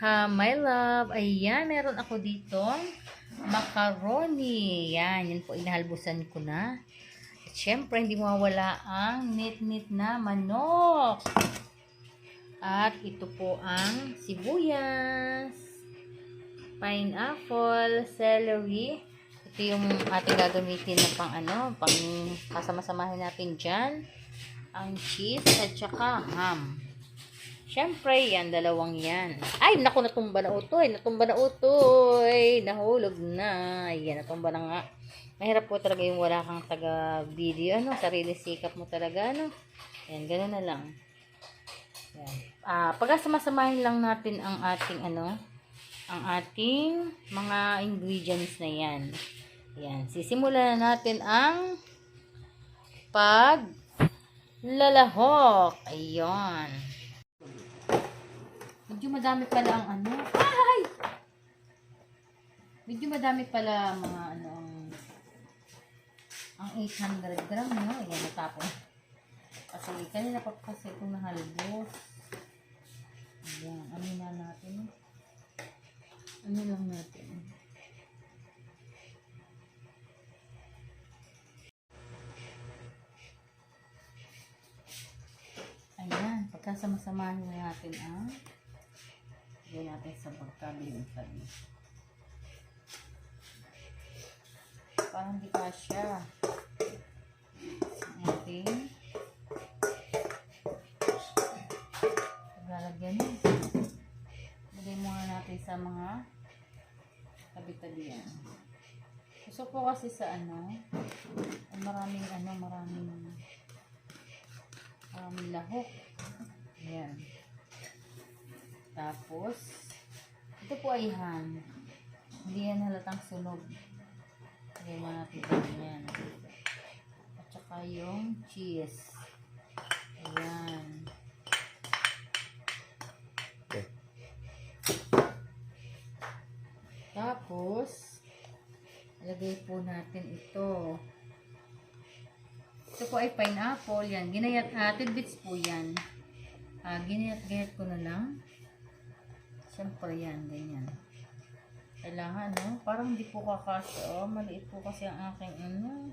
ka, my love. Ayan, meron ako dito macaroni. Yan, yan po inahalbusan ko na. At syempre, hindi mawawala ang nit-nit na manok. At ito po ang sibuyas, pineapple, celery. Ito yung ating gagamitin na pang ano, pang kasama-samahin natin dyan. Ang cheese at saka ham. Siyempre, yan, dalawang yan. Ay, naku, natumba na utoy. Natumba na utoy. Nahulog na. Ayan, natumba na nga. Mahirap po talaga yung wala kang taga-video, ano, sarili sikap mo talaga, ano. Ayan, gano'n na lang. Ayan. Ah, pagkasamasamahin lang natin ang ating, ano, ang ating mga ingredients na yan. Ayan, sisimulan na natin ang pag lalahok. Ayun. Medyo madami pala ang ano. Ay! Medyo madami pala mga ano ang ang 800 gram, no? Ayan, natapon. Kasi kanina pa kasi kung nahalbos. Ayan, ano na natin. Ano lang natin. Ayan, pagkasama-samahin na natin ang Lagyan natin sa pagkabiling sabi. Parang di kasya. Ang ating paglalagyan mo. Lagay muna natin sa mga tabi-tabi yan. Gusto ko kasi sa ano, maraming ano, maraming maraming lahok. Ayan. Tapos, ito po ay ham. Hindi yan halatang sunog. Lagyan mo natin ganyan. At saka yung cheese. Ayan. Okay. Tapos, lagay po natin ito. Ito po ay pineapple. Yan. Ginayat, uh, tidbits po yan. Ah, ginayat-gayat ko na lang. Siyempre yan, ganyan. Kailangan, no? Parang hindi po kakasya. Oh, maliit po kasi ang aking, ano,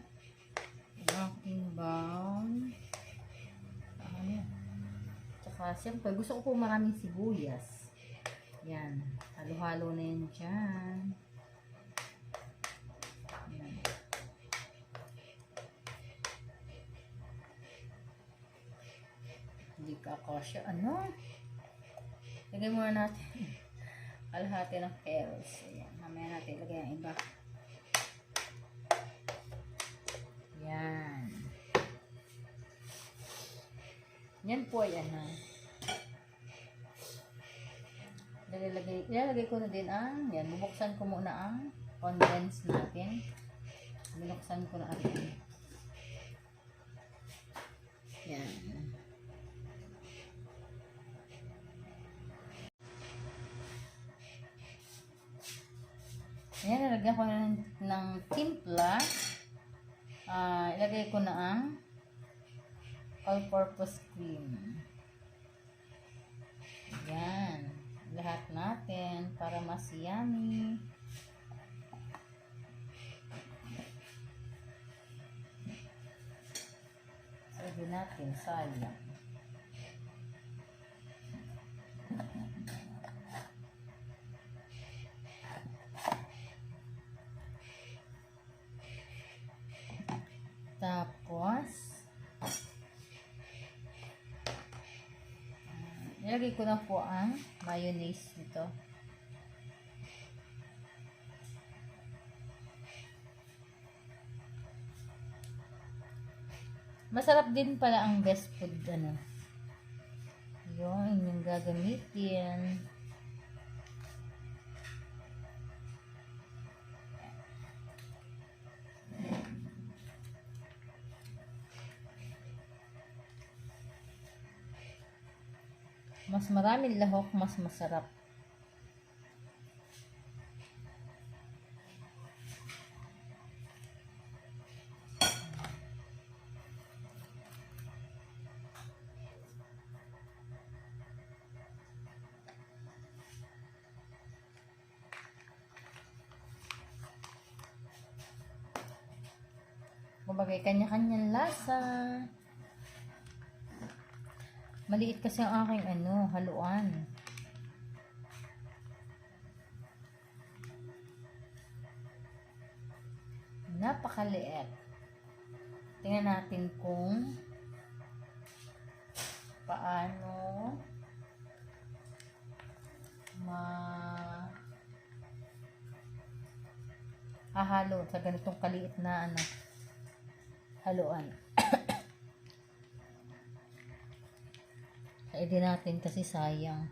ang aking bound. Ano yan? Tsaka, siyempre, gusto ko po maraming sibuyas. Yan. Halo-halo na yan dyan. Yan. Hindi kakasya. Ano? Lagay muna natin kalahati ng carrots. Ayan. Mamaya natin lagay ang iba. Yan. Yan po ay ano. Lalagay, ilalagay ko na din ang, yan, bubuksan ko muna ang condense natin. Binuksan ko na agad. Ayan, nalagyan ko ng, ng timpla. Ah, ilagay ko na ang all-purpose cream. Ayan. Lahat natin para mas yummy. Lagyan natin sayang. Tapos, ilagay ko na po ang mayonnaise nito. Masarap din pala ang best food, ano. Yung inyong gagamitin. Mas maraming lahok, mas masarap. Kumbaga, kanya-kanyang lasa. Maliit kasi ang aking ano, haluan. Napakaliit. Tingnan natin kung paano ma hahalo sa ganitong kaliit na ano haluan. Kainin natin kasi sayang.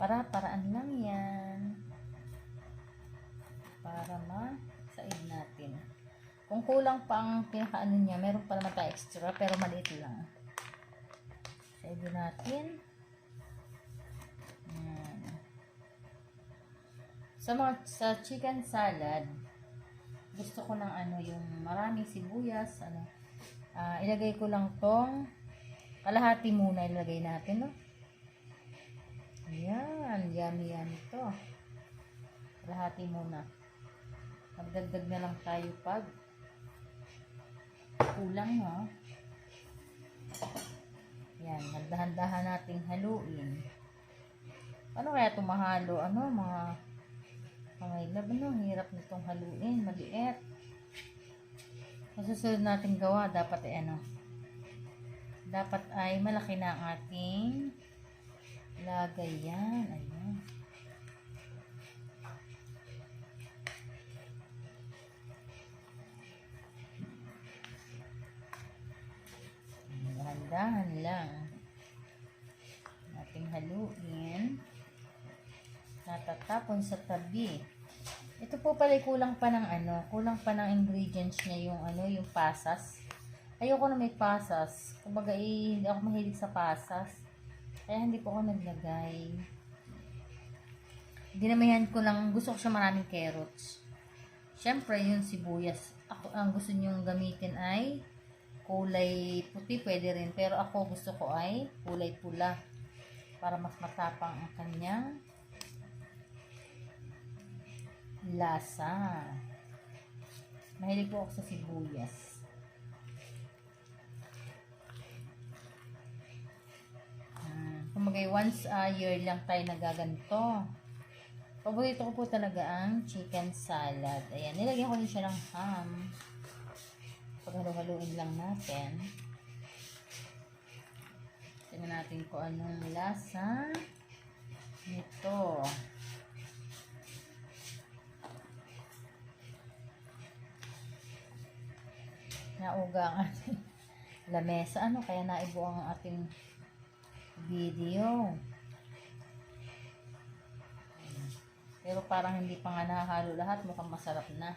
Para-paraan lang yan. Para ma-said natin. Kung kulang pa ang pinakaano niya, meron pa naman tayo extra, pero maliit lang. Said natin. Sa mga sa chicken salad, gusto ko ng ano, yung maraming sibuyas, ano, ah, ilagay ko lang tong kalahati muna ilagay natin, no? Ayan, yummy yummy to. Kalahati muna. Magdagdag na lang tayo pag kulang, no? Yan, magdahan-dahan nating haluin. Ano kaya ito mahalo? Ano, mga mga ilab, ano? Hirap nitong haluin. Maliit. Sa susunod natin gawa, dapat ay ano? Dapat ay malaki na ang ating lagay yan. Ayan. Dahan-dahan lang. Nating haluin. Natatapon sa tabi. Ito po pala kulang pa ng ano, kulang pa ng ingredients niya yung ano, yung pasas. Ayoko na may pasas. Kumbaga, eh, ako mahilig sa pasas. Kaya hindi po ako naglagay. Dinamihan ko lang, gusto ko siya maraming carrots. Siyempre, yung sibuyas. Ako, ang gusto niyong gamitin ay kulay puti, pwede rin. Pero ako gusto ko ay kulay pula. Para mas matapang ang kanyang lasa. Mahilig po ako sa sibuyas. Kumagay, once a year lang tayo nagaganto. Paborito ko po talaga ang chicken salad. Ayan, nilagyan ko rin siya ng ham. Paghalo-haluin lang natin. Tingnan natin kung anong lasa nito. Nauga ang ating lamesa. Ano kaya naibo ang ating video. Pero parang hindi pa nga nahahalo lahat. Mukhang masarap na.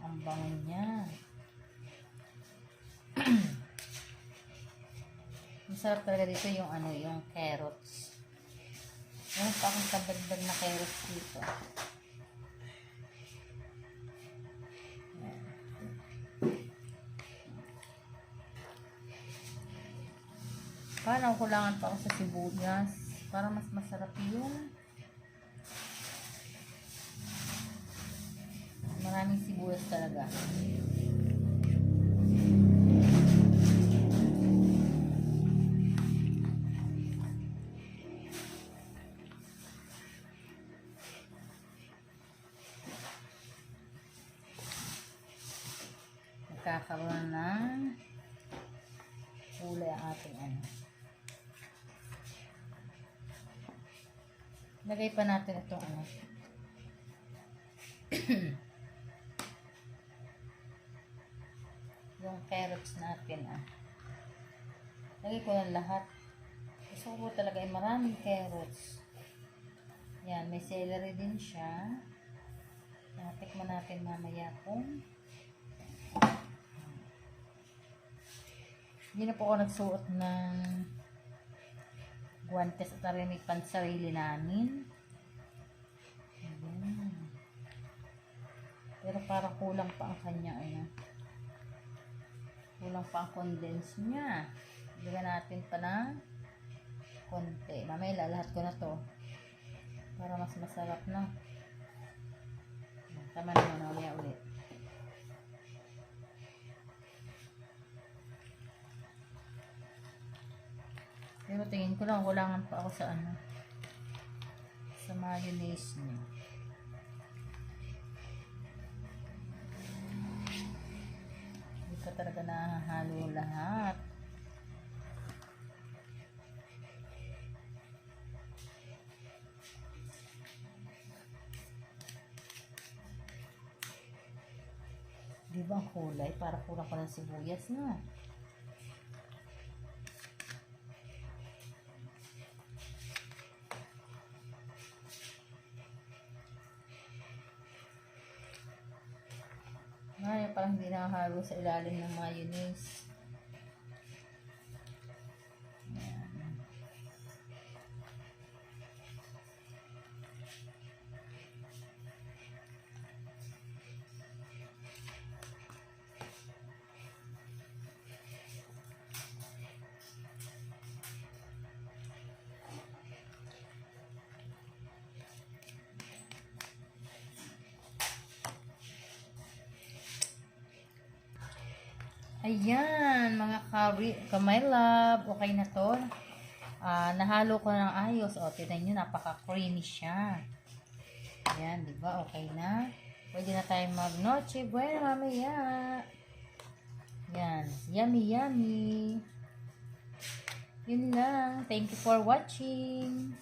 Ang bango niya. Masarap talaga dito yung ano, yung carrots. Meron pa akong kadagdag na carrots dito. Parang kulangan pa ako sa sibuyas. Para mas masarap yung maraming sibuyas talaga. Lagay pa natin itong ano. yung carrots natin ah. Lagay ko yan lahat. Gusto ko talaga ay maraming carrots. Yan, may celery din siya. Tikman natin mamaya kung Hindi na po ako nagsuot ng guwantes at aray may pansarili namin. Ayan. Pero parang kulang pa ang kanya. Ayan. Kulang pa ang condense niya. Lagyan natin pa ng konti. Mamaya ilalahat ko na to. Para mas masarap na. Tama na muna mamaya ulit. Pero tingin ko lang, kulangan pa ako sa ano. Sa mayonnaise niya. Hindi pa talaga nahahalo lahat. Di ba kulay? Para kulang pa ng sibuyas na. Ay, parang hindi nakahalo sa ilalim ng mayonnaise. Ayan, mga kari, kamay love, okay na to. Ah, nahalo ko ng ayos. O, tignan nyo, napaka-creamy siya. Ayan, di ba? Okay na. Pwede na tayo mag-noche. Bueno, mamaya. Yan. Yummy, yummy. Yun lang. Thank you for watching.